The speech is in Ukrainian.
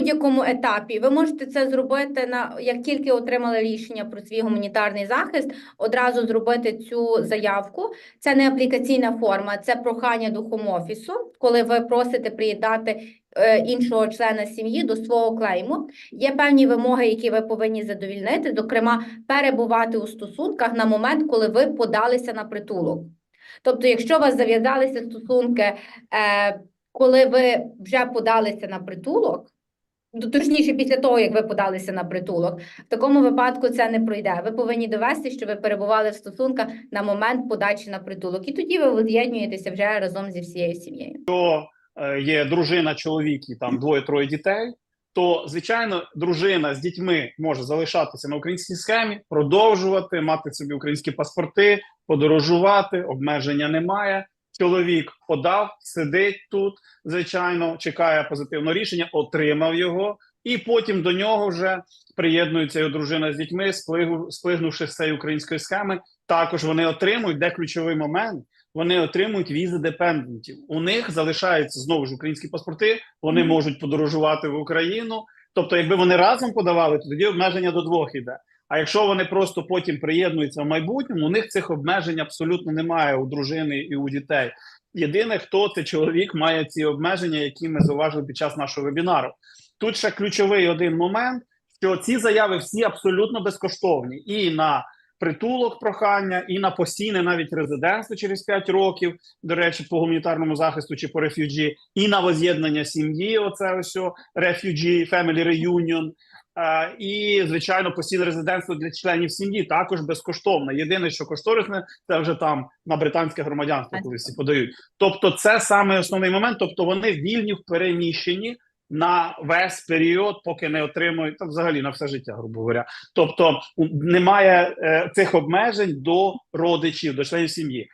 будь-якому етапі. Ви можете це зробити на як тільки отримали рішення про свій гуманітарний захист, одразу зробити цю заявку. Це не аплікаційна форма, це прохання до хом-офісу, коли ви просите приєднати е, іншого члена сім'ї до свого клейму. Є певні вимоги, які ви повинні задовільнити, зокрема, перебувати у стосунках на момент, коли ви подалися на притулок. Тобто, якщо у вас зав'язалися стосунки, е, коли ви вже подалися на притулок, точніше, після того, як ви подалися на притулок, в такому випадку це не пройде. Ви повинні довести, що ви перебували в стосунках на момент подачі на притулок, і тоді ви воз'єднуєтеся вже разом зі всією сім'єю. е, є дружина, чоловік і там двоє-троє дітей, то звичайно дружина з дітьми може залишатися на українській схемі, продовжувати мати собі українські паспорти, подорожувати, обмеження немає. Чоловік подав, сидить тут, звичайно, чекає позитивного рішення, отримав його, і потім до нього вже приєднується його дружина з дітьми, сплигнувши з цієї української схеми. Також вони отримують, де ключовий момент. Вони отримують візи депендентів. У них залишаються знову ж українські паспорти. Вони Мгм. можуть подорожувати в Україну. Тобто, якби вони разом подавали, то тоді обмеження до двох іде. А якщо вони просто потім приєднуються в майбутньому, у них цих обмежень абсолютно немає у дружини і у дітей. Єдине, хто це чоловік має ці обмеження, які ми зауважили під час нашого вебінару. Тут ще ключовий один момент, що ці заяви всі абсолютно безкоштовні і на притулок прохання, і на постійне навіть резидентство через 5 років, до речі, по гуманітарному захисту чи по рефюджі, і на воз'єднання сім'ї. Оце ось refugee, family reunion. Е, і звичайно, постійне резидентство для членів сім'ї також безкоштовне. Єдине, що кошторисне, це вже там на британське громадянство, коли всі подають. Тобто, це саме основний момент. Тобто, вони вільні в переміщенні на весь період, поки не отримують та взагалі на все життя, грубо говоря. Тобто немає е, цих обмежень до родичів, до членів сім'ї.